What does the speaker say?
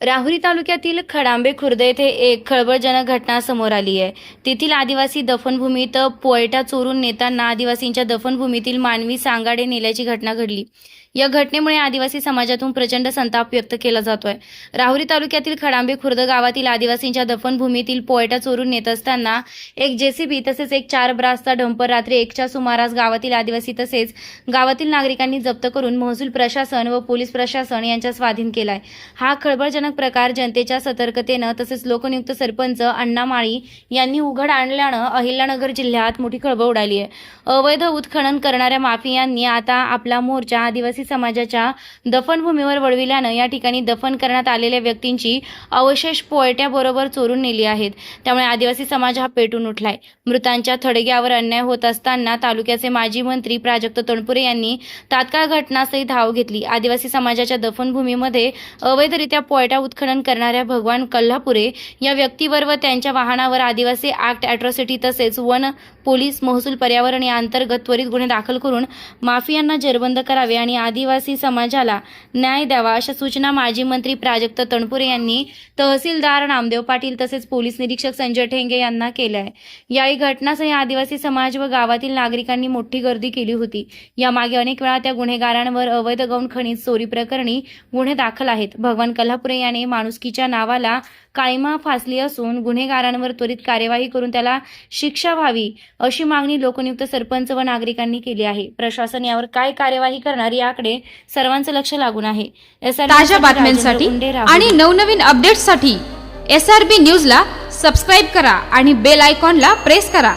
राहुरी तालुक्यातील खडांबे खुर्द येथे एक खळबळजनक घटना समोर आली आहे. तेथील आदिवासी दफनभूमीत पोयटा चोरून नेताना आदिवासींच्या दफनभूमीतील मानवी सांगाडे नेल्याची घटना घडली. या घटनेमुळे आदिवासी समाजातून प्रचंड संताप व्यक्त केला जातोय. राहुरी तालुक्यातील खडांबे खुर्द गावातील आदिवासींच्या दफनभूमीतील पोयटा चोरून नेत असताना एक जेसीबी तसेच एक चार ब्रासचा डंपर रात्री एकच्या सुमारास गावातील आदिवासी तसेच गावातील नागरिकांनी जप्त करून महसूल प्रशासन व पोलीस प्रशासन यांच्या स्वाधीन केलाय. हा खळबळजनक प्रकार जनतेच्या सतर्कतेनं तसेच लोकनियुक्त सरपंच अण्णा माळी यांनी उघड आणल्यानं अहिल्यानगर जिल्ह्यात मोठी खळबळ उडाली आहे अवैध उत्खनन करणाऱ्या माफियांनी आता आपला मोर्चा आदिवासी समाजाच्या दफनभूमीवर वळविल्यानं या ठिकाणी दफन करण्यात आलेल्या व्यक्तींची अवशेष पोयट्याबरोबर चोरून नेली आहेत. त्यामुळे आदिवासी समाज हा पेटून उठलाय. मृतांच्या थडग्यावर अन्याय होत असताना तालुक्याचे माजी मंत्री प्राजक्त तणपुरे यांनी तात्काळ घटनास्थळी धाव घेतली. आदिवासी समाजाच्या दफनभूमीमध्ये अवैधरित्या पोयटा उत्खनन करणाऱ्या भगवान कल्हापुरे या व्यक्तीवर व त्यांच्या वाहनावर आदिवासी ऍक्ट अॅट्रॉसिटी तसेच वन पोलीस महसूल पर्यावरण या अंतर्गत त्वरित गुन्हे दाखल करून माफियांना जेरबंद करावे आणि आदिवासी समाजाला न्याय द्यावा अशा सूचना माजी मंत्री प्राजक्त तणपुरे यांनी तहसीलदार नामदेव पाटील तसेच पोलीस निरीक्षक संजय ठेंगे यांना केल्या. आहे याही घटनासह आदिवासी समाज व गावातील नागरिकांनी मोठी गर्दी केली होती. यामागे अनेक वेळा त्या गुन्हेगारांवर अवैध गौण खनिज चोरी प्रकरणी गुन्हे दाखल आहेत. भगवान कल्हापुरे याने माणुसकीच्या नावाला काळीमा फासली असून गुन्हेगारांवर त्वरित कार्यवाही करून त्याला शिक्षा व्हावी अशी मागणी लोकनियुक्त सरपंच व नागरिकांनी केली आहे. प्रशासन यावर काय कार्यवाही करणार याकडे सर्वांचं लक्ष लागून आहे. ताज्या साठी बातम्यांसाठी. आणि नवनवीन अपडेट्ससाठी एस आर बी न्यूजला सबस्क्राईब करा आणि बेल आयकॉनला प्रेस करा.